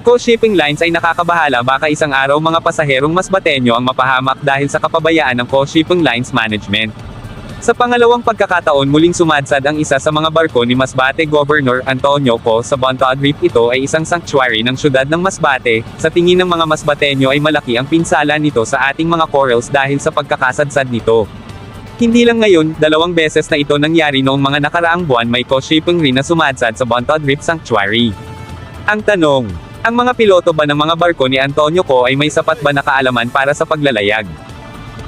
Co Shipping Lines ay nakakabahala baka isang araw mga pasaherong masbatenyo ang mapahamak dahil sa kapabayaan ng Co Shipping Lines Management. Sa pangalawang pagkakataon muling sumadsad ang isa sa mga barko ni Masbate Governor Antonio Co sa Bontoag Reef ito ay isang sanctuary ng syudad ng Masbate, sa tingin ng mga Masbateño ay malaki ang pinsala nito sa ating mga corals dahil sa pagkakasadsad nito. Hindi lang ngayon, dalawang beses na ito nangyari noong mga nakaraang buwan may co-shipping rin na sumadsad sa Bontoag Reef Sanctuary. Ang tanong, ang mga piloto ba ng mga barko ni Antonio Co ay may sapat ba na kaalaman para sa paglalayag?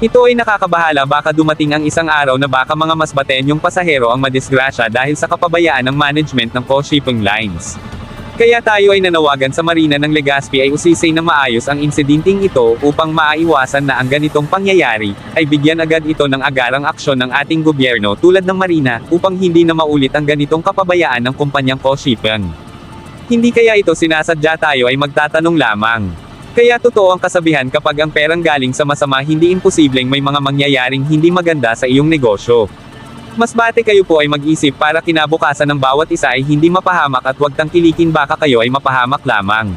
Ito ay nakakabahala baka dumating ang isang araw na baka mga mas batenyong pasahero ang madisgrasya dahil sa kapabayaan ng management ng co-shipping lines. Kaya tayo ay nanawagan sa Marina ng Legazpi ay usisay na maayos ang insidenteng ito upang maaiwasan na ang ganitong pangyayari, ay bigyan agad ito ng agarang aksyon ng ating gobyerno tulad ng Marina, upang hindi na maulit ang ganitong kapabayaan ng kumpanyang co-shipping. Hindi kaya ito sinasadya tayo ay magtatanong lamang. Kaya totoo ang kasabihan kapag ang perang galing sa masama hindi imposibleng may mga mangyayaring hindi maganda sa iyong negosyo. Mas bate kayo po ay mag-isip para kinabukasan ng bawat isa ay hindi mapahamak at huwag tangkilikin baka kayo ay mapahamak lamang.